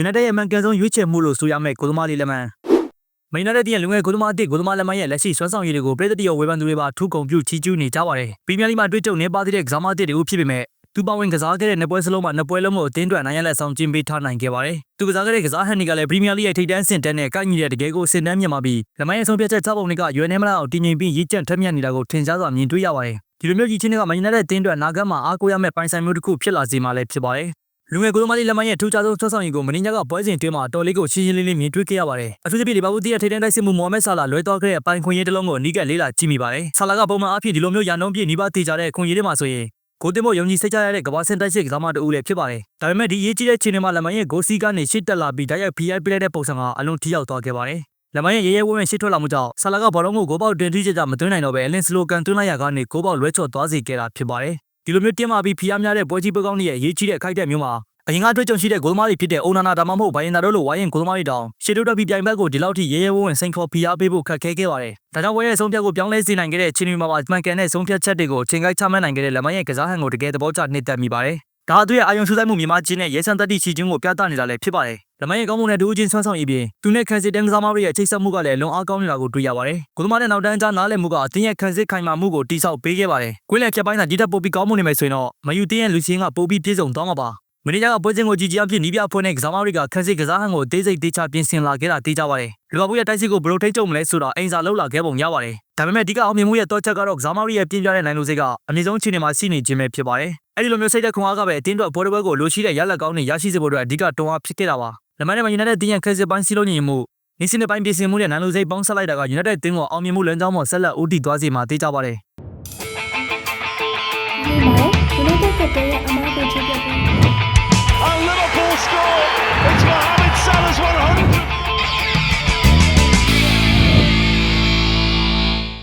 United ရဲ့အမှန်ကန်ဆုံးရွေးချယ်မှုလို့ဆိုရမယ့်ကိုသမားလေးလက်မှန်မန်ယူနိုက်တက်ရဲ့လူငယ်ကိုသမားအသစ်ကိုသမားလက်မှန်ရဲ့လက်ရှိဆွမ်းဆောင်ရည်တွေကိုပြည်သက်တရောဝေဖန်သူတွေပါထူးကုန်ပြုချီးကျူးနေကြပါတယ်။ပရီးမီးယားလိမှာတွေ့ကြုံနေပါသေးတဲ့ကစားမအသစ်တွေဦးဖြစ်ပေမဲ့သူပါဝင်ကစားခဲ့တဲ့နှစ်ပွဲစလုံးမှာနှစ်ပွဲလုံးကိုအသင်းအတွက်နိုင်ရလက်ဆောင်ကျင်းပေးထားနိုင်ခဲ့ပါတယ်။သူကစားခဲ့တဲ့ကစားဟန်နီကလည်းပရီးမီးယားလိရဲ့ထိပ်တန်းဆင့်တန်းနဲ့ကိုက်ညီတဲ့တကယ်ကိုဆင့်တန်းမြင့်မာပြီးလက်မှန်ရဲ့ဆုံးဖြတ်ချက်ချပုံတွေကရွေးနေမလားအောင်တည်ငြိမ်ပြီးရည်ကြံ့ထက်မြက်နေတာကိုထင်ရှားစွာမြင်တွေ့ရပါတယ်။ဒီလိုမျိုးကြီးချင်းတွေကမန်ယူနိုက်တက်အသင်းအတွက်နာဂတ်မှာအားကိုးရမယ့်ပိုင်ဆိုင်မျိုးတစ်ခုဖြစ်လာစေမှာလည်းဖြစ်ပါတယ်။ လူငယ်ကိုယ်သမားလေးလက်မရဲ့ထူးခြားဆုံးဆွတ်ဆောင်ရည်ကိုမင်းညကပွဲစဉ်တွင်းမှာတော်လေးကိုရှင်းရှင်းလင်းလင်းမြင်တွေ့ခဲ့ရပါတယ်။အထူးသဖြင့်လီဗာပူးတီးရဲ့ထိပ်တန်းတိုက်စစ်မှုမိုဟာမက်ဆာလာလွဲသွားခဲ့တဲ့အပိုင်ခွင့်ရေးတစ်လုံးကိုအနီးကပ်လေးလာကြည့်မိပါတယ်။ဆာလာကပုံမှန်အားဖြင့်ဒီလိုမျိုးရာနှုန်းပြည့်နီးပါးတည်ကြတဲ့ခွင့်ရေးတွေမှာဆိုရင်ကိုတင်မို့ယုံကြည်စိတ်ချရတဲ့ကမ္ဘာစင်တိုက်စစ်ကစားမတူဦးလည်းဖြစ်ပါတယ်။ဒါပေမဲ့ဒီရေးကြီးတဲ့ချိန်တွေမှာလက်မရဲ့ဂိုးစီးကနေရှစ်တက်လာပြီးတိုက်ရိုက် PI ပြလိုက်တဲ့ပုံစံကအလုံးထိရောက်သွားခဲ့ပါတယ်။လက်မရဲ့ရဲရဲဝဲဝဲရှစ်ထွက်လာမှုကြောင့်ဆာလာကဘောလုံးကိုဂိုးပေါက်တင်ထိချကြမသွင်းနိုင်တော့ပဲအလင်းစလိုကန်သွင်းလိုက်ရကနေဂိုးပေါက်လွဲချော်သွားစေခဲ့တာဖြစ်ပါတယ်။ ဒီလိုမျိုးတင်းမာပြီးဖီးအားများတဲ့ပွဲကြီးပွဲကောင်းတွေရဲ့ရေးကြီးတဲ့အခိုက်အတန့်မျိုးမှာအရင်ကတွေ့ကြုံရှိတဲ့ဂိုးသမားတွေဖြစ်တဲ့အိုနာနာဒါမှမဟုတ်ဘိုင်ယန်နာတို့လိုဝိုင်းရင်ဂိုးသမားတွေတောင်ရှေ့တိုးတက်ပြီးပြိုင်ဘက်ကိုဒီလောက်ထိရဲရဲဝံ့ဝံ့စိန်ခေါ်ဖိအားပေးဖို့ခက်ခဲခဲ့ပါတယ်။ဒါကြောင့်ဝဲရဲ့ဆုံးဖြတ်ကိုပြောင်းလဲစေနိုင်ခဲ့တဲ့ချင်းတွေမှာပါမှန်ကန်တဲ့ဆုံးဖြတ်ချက်တွေကိုချိန်ကိုက်ချမှတ်နိုင်ခဲ့တဲ့လက်မရဲ့ကစားဟန်ကိုတကယ်သဘောကျနှစ်သက်မိပါတယ်။ဒါအသူရဲ့အာယုံဆူဆိုင်မှုမြမချင်းနဲ့ရဲဆန်တက်တိချီချင်းကိုပြသနေတာလည်းဖြစ်ပါတယ်။ လက်မရဲ့ကောင်းမှုနဲ့ဒူးချင်းဆွမ်းဆောင်ရည်ပြင်သူနဲ့ခန်စစ်တန်းကစားမတွေရဲ့ချိတ်ဆက်မှုကလည်းလွန်အားကောင်းနေတာကိုတွေ့ရပါတယ်။ကိုသမားနဲ့နောက်တန်းကြားနားလည်မှုကအတင်းရဲ့ခန်စစ်ခိုင်မာမှုကိုတိစောက်ပေးခဲ့ပါတယ်။ကွင်းလယ်ဖြတ်ပိုင်းသာဒီတက်ပိုပြီးကောင်းမှုနေမယ်ဆိုရင်တော့မယူတင်းရဲ့လူချင်းကပိုပြီးပြည့်စုံသွားမှာပါ။မင်းတို့ကပွဲစဉ်ကိုကြည်ကြည်အဖြစ်နီးပြဖွဲ့နဲ့ကစားမတွေကခန်းစစ်ကစားဟန်ကိုအသေးစိတ်တေချပြင်ဆင်လာခဲ့တာသိကြပါတယ်။လီဗာပူးရဲ့တိုက်စစ်ကိုဘယ်လိုထိချုပ်မလဲဆိုတာအိမ်စာလောက်လာခဲ့ပုံရပါတယ်။ဒါပေမဲ့အဓိကအောင်မြင်မှုရဲ့တော့ချက်ကတော့ကစားမတွေရဲ့ပြင်းပြတဲ့နိုင်လို့စိတ်ကအမြင့်ဆုံးအခြေအနေမှာရှိနေခြင်းပဲဖြစ်ပါတယ်။အဲဒီလိုမျိုးစိတ်သက်ခွန်အားကပဲအတင်းတော့ဘော်ဒပွဲကိုလိုရှိတဲ့ရလက်ကောင်းတွေရရှိစေဖို့အတွက်အဓိကတွန်းအားဖြစ်ခဲ့တာပါ။ လက်မနဲ့မယူနိုက်တက်တင်းရဲ့ခန်းစစ်ပိုင်းစီးလုံးညီမှုနေစင်တဲ့ပိုင်းပြင်ဆင်မှုနဲ့နိုင်လို့စိတ်ပေါင်းဆက်လိုက်တာကယူနိုက်တက်တင်းကိုအောင်မြင်မှုလမ်းကြောင်းပေါ်ဆက်လက်ဦးတည်သွားစေမှာသိကြပါတယ်။ဒီမှာ United ကတည်းကအမားကိုချပြပေး